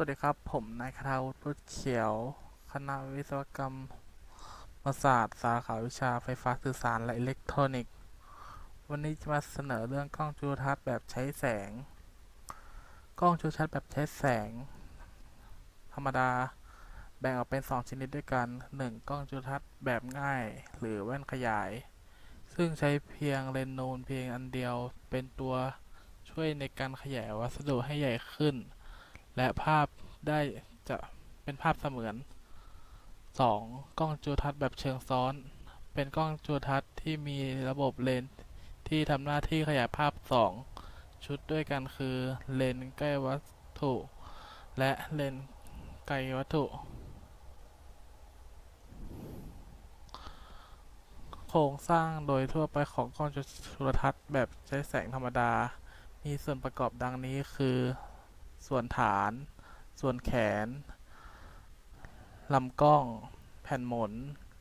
สวัสดีครับ ผมนายคทาวุฒิพุทธเขียว คณะวิศวกรรมศาสตร์ สาขาวิชาไฟฟ้าสื่อสารและอิเล็กทรอนิกส์ วันนี้จะมาเสนอเรื่องกล้องจุลทรรศน์แบบใช้แสง กล้องจุลทรรศน์แบบใช้แสง ธรรมดา แบ่งออกเป็น 2 ชนิดด้วยกัน 1. กล้องจุลทรรศน์แบบง่าย หรือแว่นขยาย ซึ่งใช้เพียงเลนส์นูนเพียงอันเดียวเป็นตัวช่วยในการขยายวัสดุให้ใหญ่ขึ้น และภาพได้จะเป็นภาพเสมือน 2. กล้องจุลทรรศน์แบบเชิงซ้อน เป็นกล้องจุลทรรศน์ที่มีระบบเลนส์ที่ทำหน้าที่ขยายภาพ 2 ชุดด้วยกันคือ เลนส์ใกล้วัตถุ และเลนส์ไกลวัตถุ โครงสร้างโดยทั่วไปของกล้องจุลทรรศน์แบบใช้แสงธรรมดา มีส่วนประกอบดังนี้คือ ส่วนฐาน ส่วนแขน ลำกล้อง แผ่นหมุน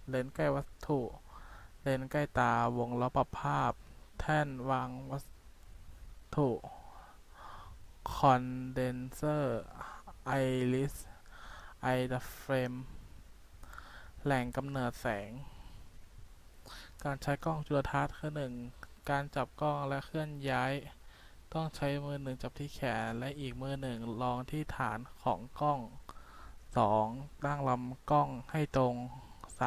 เลนส์ใกล้วัตถุ เลนส์ใกล้ตา วงล้อปรับภาพ แท่นวางวัตถุ คอนเดนเซอร์ ไอริส ไอเฟรม แหล่งกำเนิดแสง การใช้กล้องจุลทรรศน์คือหนึ่งการจับกล้องและเคลื่อนย้าย ต้องใช้มือหนึ่งจับที่แขน และอีกมือหนึ่งรองที่ฐานของกล้อง 2. ตั้งลำกล้องให้ตรง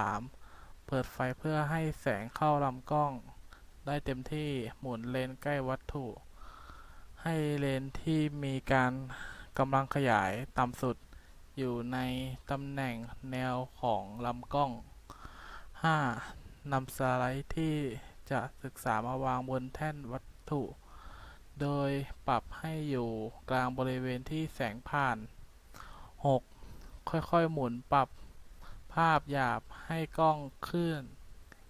3. เปิดไฟเพื่อให้แสงเข้าลำกล้อง ได้เต็มที่หมุนเลนส์ใกล้วัตถุ ให้เลนส์ที่มีการกำลังขยายต่ำสุด อยู่ในตำแหน่งแนวของลำกล้อง 5. นำสไลด์ที่จะศึกษามาวางบนแท่นวัตถุ โดยปรับให้อยู่กลางบริเวณที่แสงผ่าน 6. ค่อยๆ หมุนปรับภาพหยาบให้กล้องเคลื่อน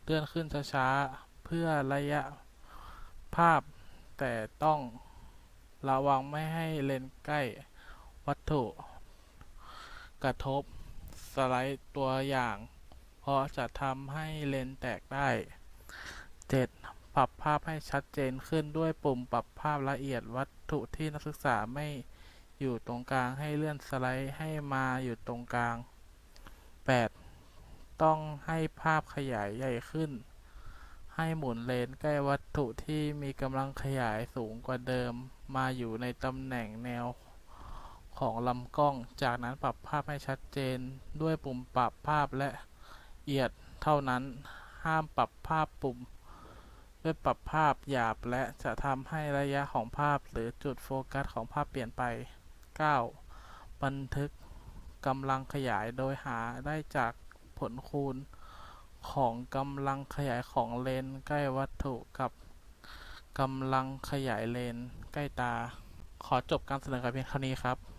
เลื่อนขึ้นช้าๆ เพื่อระยะภาพ แต่ต้องระวังไม่ให้เลนใกล้วัตถุ กระทบสไลด์ตัวอย่าง เพราะจะทำให้เลนแตกได้ 7. ปรับภาพให้ชัดเจนขึ้นด้วยปุ่มปรับภาพละเอียดวัตถุที่นักศึกษาไม่อยู่ตรงกลางให้เลื่อนสไลด์ให้มาอยู่ตรงกลาง 8. ต้องให้ภาพขยายใหญ่ขึ้น ให้หมุนเลนส์ใกล้วัตถุที่มีกำลังขยายสูงกว่าเดิม มาอยู่ในตำแหน่งแนวของลำกล้อง จากนั้นปรับภาพให้ชัดเจนด้วยปุ่มปรับภาพและเอียดเท่านั้น ห้ามปรับภาพปุ่ม ด้วยปรับภาพหยาบและจะทำให้ระยะของภาพหรือจุดโฟกัสของภาพเปลี่ยนไป 9. บันทึกกำลังขยายโดยหาได้จากผลคูณของกำลังขยายของเลนใกล้วัตถุกับกำลังขยายเลนใกล้ตา ขอจบการเสนอการเพียงเท่านี้ครับ